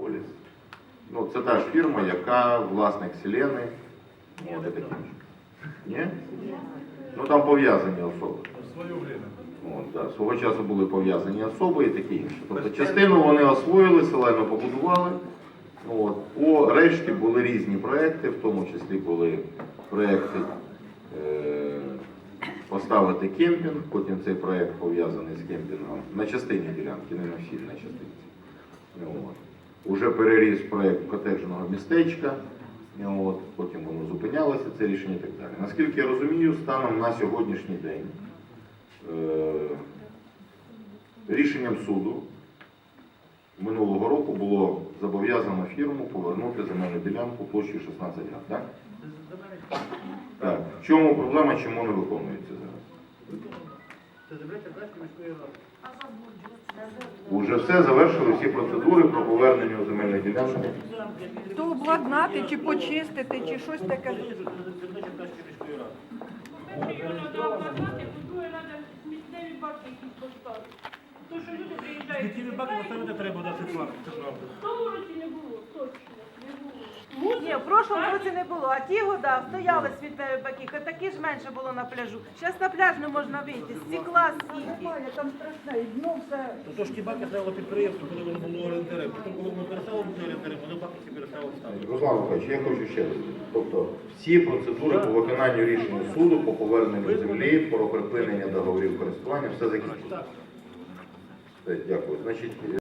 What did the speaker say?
Поліс. Ну, це та ж фірма, яка власник Селени. От, і таке інше. Ні? Ну там пов'язані особи. От, да. Свого часу були пов'язані особи і таке інше. Тобто частину вони освоїли, селено побудували. От. По решті були різні проекти, в тому числі були проекти е, поставити кемпінг, потім цей проект пов'язаний з кемпінгом на частині ділянки, не на всій на частинці. Уже переріс проект котеджного містечка, от. потім воно зупинялося, це рішення і так далі. Наскільки я розумію, станом на сьогоднішній день е, рішенням суду минулого року було зобов'язано фірму повернути земельну ділянку площею 16 га, так? Так. В чому проблема, чому не виконується зараз? Уже все завершили всі процедури про повернення земельної ділянки. То обладнати, чи почистити, чи щось таке. Задача Братської міської ради. Перший його треба обладнати, по-друге, треба сміттєві баки якісь поставити. То, що люди приїжджають, Сміттєві баки поставити треба, да, це правда, це правда. тому не було, точно, не було. Мусор, Ні, в прошлому році не було, а ті года стояли світлеві баки, такі ж менше було на пляжу. Зараз на пляж не можна вийти, стекла скільки. Там страшне, і дно все. То то ж ті баки ставило підприємство, коли воно було орендарем. Потім, коли воно перестало бути орендарем, воно баки всі перестало ставити. Руслан Миколаївич, я хочу ще раз. Тобто всі процедури по виконанню рішення суду, по поверненню землі, про припинення договорів користування, все закінчено. Все, Дякую. Значить,